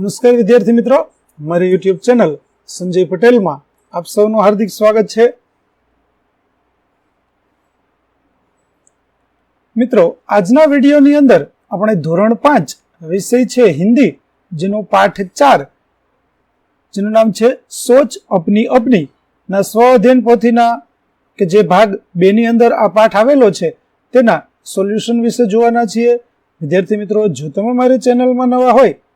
નમસ્કાર વિદ્યાર્થી મિત્રો. મારી યુટ્યુબ ચેનલ સંજય પટેલમાં આપ સૌનું હાર્દિક સ્વાગત છે. મિત્રો, આજના વિડીયોની અંદર આપણે ધોરણ પાંચ વિષય છે હિન્દી, જેનો પાઠ ચાર, જેનું નામ છે સોચ અપની અપની. ના સ્વ અધ્યયન પોથીના કે જે ભાગ બેની અંદર આ પાઠ આવેલો છે, તેના સોલ્યુશન વિશે જોવાના છીએ. વિદ્યાર્થી મિત્રો, જો તમે મારી ચેનલમાં નવા હોય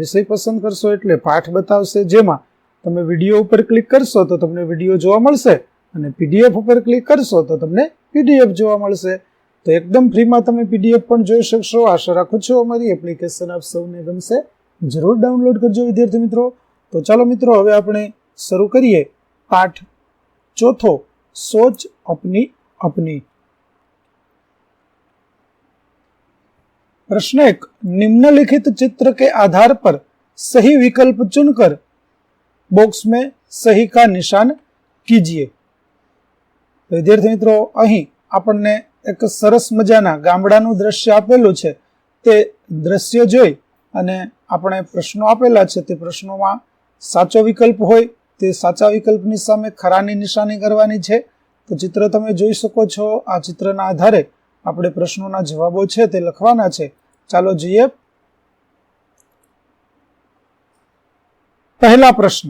વિષય પસંદ કરશો એટલે પાઠ બતાવશે જેમાં તમે વીડિયો ઉપર ક્લિક કરશો તો તમને વીડિયો જોવા મળશે અને પીડીએફ ઉપર ક્લિક કરશો તો તમને પીડીએફ જોવા મળશે. તો એકદમ ફ્રીમાં તમે પીડીએફ પણ જોઈ શકશો. આશા રાખું છું અમારી એપ્લિકેશન આપ સૌને ગમશે. જરૂર ડાઉનલોડ કરજો, વિદ્યાર્થી મિત્રો. તો ચાલો મિત્રો, હવે આપણે શરૂ કરીએ પાઠ ચોથો, સોચ અપની અપની. प्रश्न एक निम्नलिखित चित्र के आधार पर सही विकल्प चुनकर બોક્સ में સહી કા નિશાન કીજીએ વિદ્યાર્થી મિત્રો અહીં આપણને એક સરસ મજાના ગામડાનું દ્રશ્ય આપેલું છે તે દ્રશ્ય જોઈ અને આપણે પ્રશ્નો આપેલા છે તે પ્રશ્નોમાં સાચો વિકલ્પ હોય તે સાચા વિકલ્પની સામે ખરાની નિશાની કરવાની છે તો ચિત્ર તમે જોઈ શકો છો આ ચિત્રના આધારે આપણે પ્રશ્નોના જવાબો છે તે લખવાના છે ચાલો જોઈએ पहला प्रश्न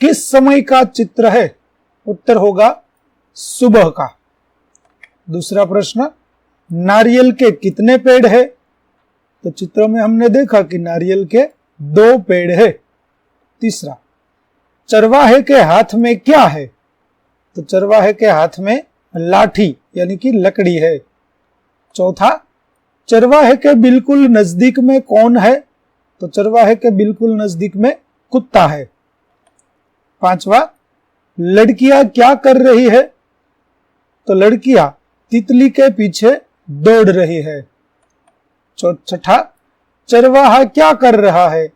किस समय का चित्र है उत्तर होगा सुबह का दूसरा प्रश्न नारियल के कितने पेड़ है तो चित्र में हमने देखा कि नारियल के दो पेड़ है तीसरा चरवाहे के हाथ में क्या है तो चरवाहे के हाथ में लाठी, यानी कि लकड़ी है। चौथा चरवाहे के बिल्कुल नज़दीक में कौन है? तो चरवाहे के बिल्कुल नज़दीक में कुत्ता है। पांचवा, लड़कियाँ क्या कर रही है? तो लड़कियाँ तितली के पीछे दौड़ रही है। छठा, चरवाहा क्या कर रहा है?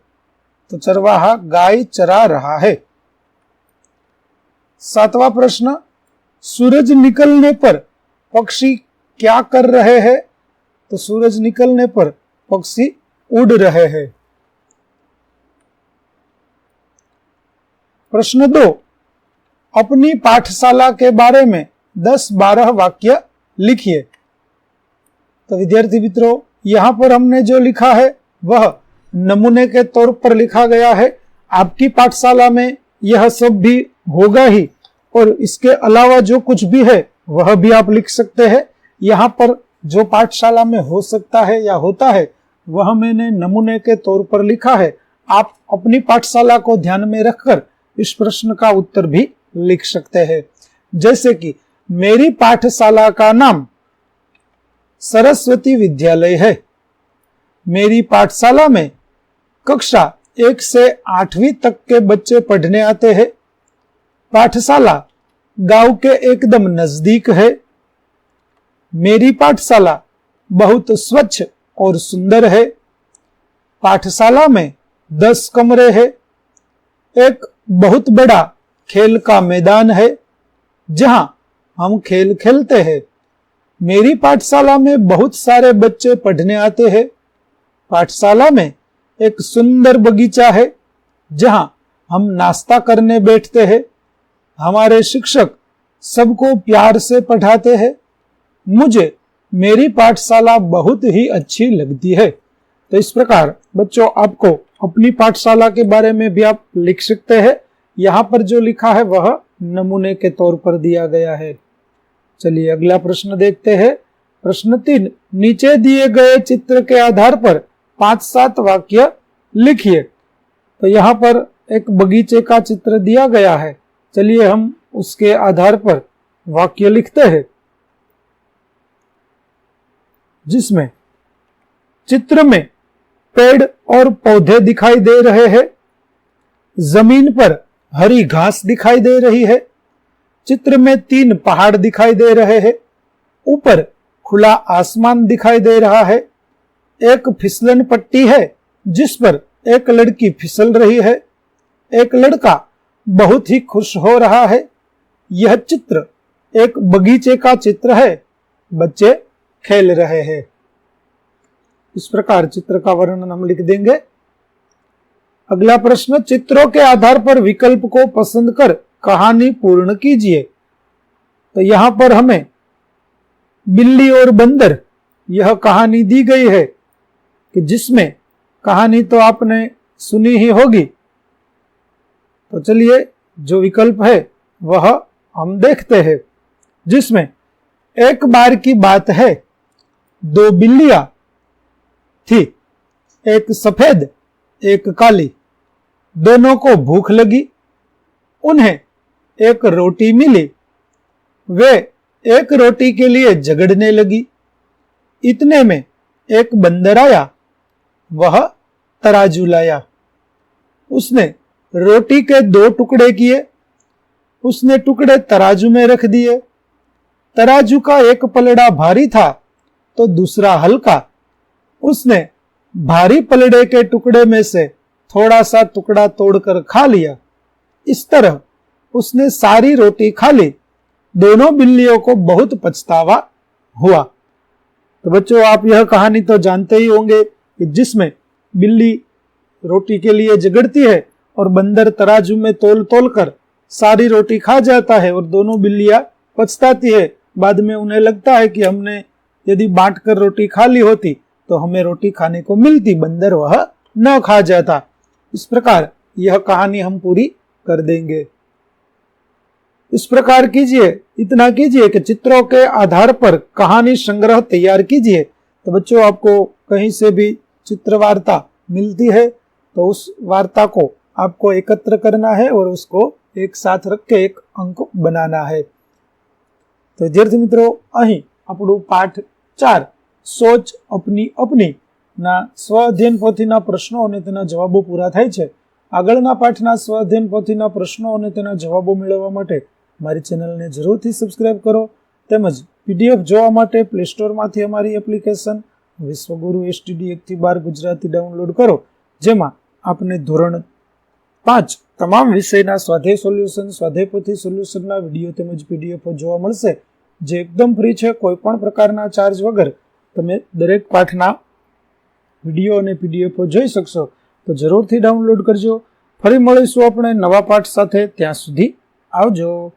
तो चरवाहा गाय चरा रहा है। सातवां प्रश्न सूरज निकलने पर पक्षी क्या कर रहे हैं? तो सूरज निकलने पर पक्षी उड़ रहे हैं। प्रश्न दो, अपनी पाठशाला के बारे में दस बारह वाक्य लिखिए। तो विद्यार्थी मित्रों, यहाँ पर हमने जो लिखा है, वह नमूने के तौर पर लिखा गया है। आपकी पाठशाला में यह सब भी होगा ही। और इसके अलावा जो कुछ भी है, वह भी आप लिख सकते हैं। यहाँ पर जो पाठशाला में हो सकता है या होता है, वह मैंने नमूने के तौर पर लिखा है। आप अपनी पाठशाला को ध्यान में रखकर इस प्रश्न का उत्तर भी लिख सकते हैं। जैसे कि, मेरी पाठशाला का नाम सरस्वती विद्यालय है। मेरी पाठशाला में कक्षा एक से आठवीं तक के बच्चे पढ़ने आते हैं। पाठशाला गाँव के एकदम नज़दीक है। मेरी पाठशाला बहुत स्वच्छ और सुंदर है। पाठशाला में दस कमरे हैं। एक बहुत बड़ा खेल का मैदान है, जहाँ हम खेल खेलते हैं। मेरी पाठशाला में बहुत सारे बच्चे पढ़ने आते हैं। पाठशाला में एक सुंदर बगीचा है, जहाँ हम नाश्ता करने बैठते हैं। हमारे शिक्षक सबको प्यार से पढ़ाते हैं। मुझे मेरी पाठशाला बहुत ही अच्छी लगती है। तो इस प्रकार, बच्चों, आपको अपनी पाठशाला के बारे में भी आप लिख सकते हैं। यहाँ पर जो लिखा है, वह नमूने के तौर पर दिया गया है। चलिए, अगला प्रश्न देखते हैं। प्रश्न तीन, नीचे दिए गए चित्र के आधार पर पाँच सात वाक्य लिखिए। तो यहाँ पर एक बगीचे का चित्र दिया गया है। चलिए हम उसके आधार पर वाक्य लिखते हैं, जिसमें चित्र में पेड़ और पौधे दिखाई दे रहे हैं, ज़मीन पर हरी घास दिखाई दे रही है, चित्र में तीन पहाड़ दिखाई दे रहे हैं, ऊपर खुला आसमान दिखाई दे रहा है, एक फिसलन पट्टी है, जिस पर एक लड़की फिसल रही है, एक लड़का बहुत ही खुश हो रहा है। यह चित्र एक बगीचे का चित्र है। बच्चे खेल रहे हैं। इस प्रकार चित्र का वर्णन हम लिख देंगे। अगला प्रश्न, चित्रों के आधार पर विकल्प को पसंद कर कहानी पूर्ण कीजिए। तो यहाँ पर हमें बिल्ली और बंदर, यह कहानी दी गई है कि जिसमें कहानी तो आपने सुनी ही होगी तो चलिए, जो विकल्प है, वह हम देखते हैं, जिसमें एक बार की बात है, दो बिल्लियाँ थी, एक सफ़ेद, एक काली, दोनों को भूख लगी, उन्हें एक रोटी मिली, वे एक रोटी के लिए झगड़ने लगी, इतने में एक बंदर आया, वह तराजू लाया, उसने रोटी के दो टुकड़े किए, उसने टुकड़े तराजू में रख दिए। तराजू का एक पलड़ा भारी था तो दूसरा हल्का। उसने भारी पलड़े के टुकड़े में से थोड़ा सा टुकड़ा तोड़कर खा लिया। इस तरह उसने सारी रोटी खा ली। दोनों बिल्लियों को बहुत पछतावा हुआ। तो बच्चों, आप यह कहानी तो जानते ही होंगे कि जिसमें बिल्ली रोटी के लिए झगड़ती है और बंदर तराजू में तोल तोल कर सारी रोटी खा जाता है और दोनों बिल्लियाँ पछताती है। बाद में उन्हें लगता है कि हमने यदि बांट कर रोटी खा ली होती तो हमें रोटी खाने को मिलती, बंदर वह न खा जाता। इस प्रकार यह कहानी हम पूरी कर देंगे। इस प्रकार कीजिए, इतना कीजिए कि चित्रों के आधार पर कहानी संग्रह तैयार कीजिए तो बच्चों, आपको कहीं से भी चित्र वार्ता मिलती है तो उस वार्ता को आपको एकत्र करना है और उसको एक साथ रख के एक अंक बनाना है तो विद्यार्थी મિત્રો અહીં આપણું પાઠ ચાર સોચ અપની અપની ના સ્વ અધ્યયન પોથીના પ્રશ્નો અને તેના જવાબો પૂરા થાય છે આગળના પાઠના સ્વ અધ્યયન પોથીના પ્રશ્નો અને તેના જવાબો મેળવવા માટે મારી ચેનલને જરૂરથી સબસ્ક્રાઇબ કરો તેમજ પીડીએફ જોવા માટે પ્લે સ્ટોરમાંથી અમારી એપ્લિકેશન વિશ્વગુરુ એસટીડી એકથી બાર ગુજરાતી ડાઉનલોડ કરો જેમાં આપને ધોરણ પાંચ તમામ વિષયના સ્વાધ્યાય સોલ્યુશન સ્વાધ્યાયપોથી સોલ્યુશનના વીડિયો તેમજ પીડીએફો જોવા મળશે. જે એકદમ ફ્રી છે, કોઈ પણ પ્રકારના ચાર્જ વગર તમે દરેક પાઠના વીડિયો અને પીડીએફો જોઈ શકશો. તો જરૂરથી ડાઉનલોડ કરજો. ફરી મળીશું આપણે નવા પાઠ સાથે. ત્યાં સુધી આવજો.